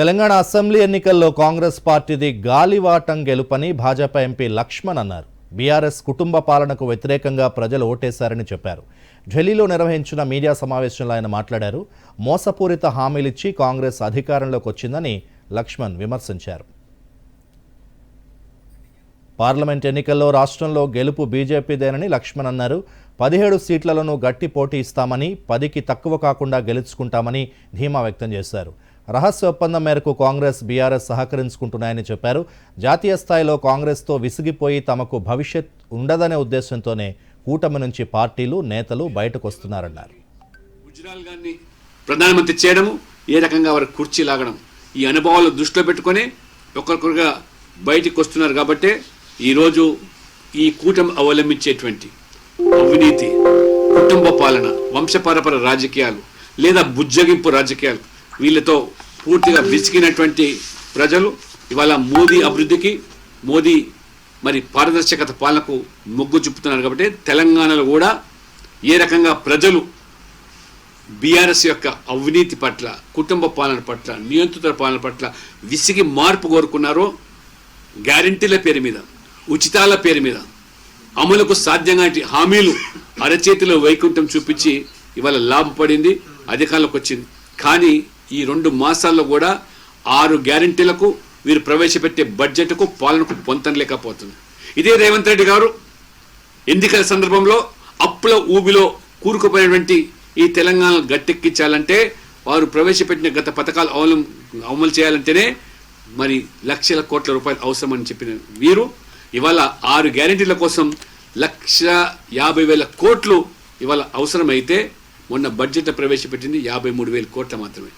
Telangana assembly ఎన్నికల్లో కాంగ్రెస్ పార్టీది గాలివాటం గెలుపని భాజపా ఎంపీ లక్ష్మణ్ అన్నారు. బీఆర్ఎస్ కుటుంబ పాలనకు వ్యతిరేకంగా ప్రజలు ఓటేశారని చెప్పారు. ఢిల్లీలో నిర్వహించిన మీడియా సమావేశంలో ఆయన మాట్లాడారు. మోసపూరిత హామీలిచ్చి కాంగ్రెస్ అధికారంలోకి వచ్చిందని లక్ష్మణ్ విమర్శించారు. పార్లమెంట్ ఎన్నికల్లో రాష్ట్రంలో గెలుపు బీజేపీదేనని లక్ష్మణ్ అన్నారు. పదిహేడు సీట్లలోనూ గట్టి పోటీ ఇస్తామని పదికి తక్కువ కాకుండా గెలుచుకుంటామని ధీమా వ్యక్తం చేశారు. రహస్య ఒప్పందం మేరకు కాంగ్రెస్ బీఆర్ఎస్ సహకరించుకుంటున్నాయని చెప్పారు. జాతీయ స్థాయిలో కాంగ్రెస్తో విసిగిపోయి తమకు భవిష్యత్ ఉండదనే ఉద్దేశంతోనే కూటమి నుంచి పార్టీలు నేతలు బయటకు వస్తున్నారన్నారు గుజరాల్ గారిని ప్రధానమంత్రి చేయడము ఏ రకంగా వారు కుర్చీ లాగడం ఈ అనుభవాలు దృష్టిలో పెట్టుకొని ఒక్కొక్కరుగా బయటికి వస్తున్నారు కాబట్టి ఈరోజు ఈ కూటమి అవలంబించేటువంటి అవినీతి కుటుంబ పాలన వంశపరపర రాజకీయాలు లేదా బుజ్జగింపు రాజకీయాలు వీళ్ళతో పూర్తిగా విసిగినటువంటి ప్రజలు ఇవాళ మోదీ అభివృద్ధికి మోదీ మరి పారదర్శకత పాలనకు మొగ్గు చూపుతున్నారు కాబట్టి తెలంగాణలో కూడా ఏ రకంగా ప్రజలు బీఆర్ఎస్ యొక్క అవినీతి పట్ల కుటుంబ పాలన పట్ల నియంత్రిత పాలన పట్ల విసిగి మార్పు కోరుకున్నారో గ్యారంటీల పేరు మీద ఉచితాల పేరు మీద అమలుకు సాధ్యంగా హామీలు అరచేతిలో వైకుంఠం చూపించి ఇవాళ లాభపడింది అధికారంలోకి వచ్చింది. కానీ ఈ రెండు మాసాల్లో కూడా ఆరు గ్యారంటీలకు వీరు ప్రవేశపెట్టే బడ్జెట్కు పాలనకు పొంతనలేకపోతుంది ఇదే రేవంత్ రెడ్డి గారు ఎన్నికల సందర్భంలో అప్పుల ఊబిలో కూరుకుపోయినటువంటి ఈ తెలంగాణ గట్టెక్కించాలంటే వారు ప్రవేశపెట్టిన గత పథకాలు అమలు అమలు చేయాలంటేనే మరి లక్షల కోట్ల రూపాయలు అవసరమని చెప్పిన వీరు ఇవాళ ఆరు గ్యారెంటీల కోసం లక్ష యాభై వేల కోట్లు ఇవాళ అవసరమైతే మొన్న బడ్జెట్ ప్రవేశపెట్టింది యాభై మూడు వేల కోట్ల మాత్రమే.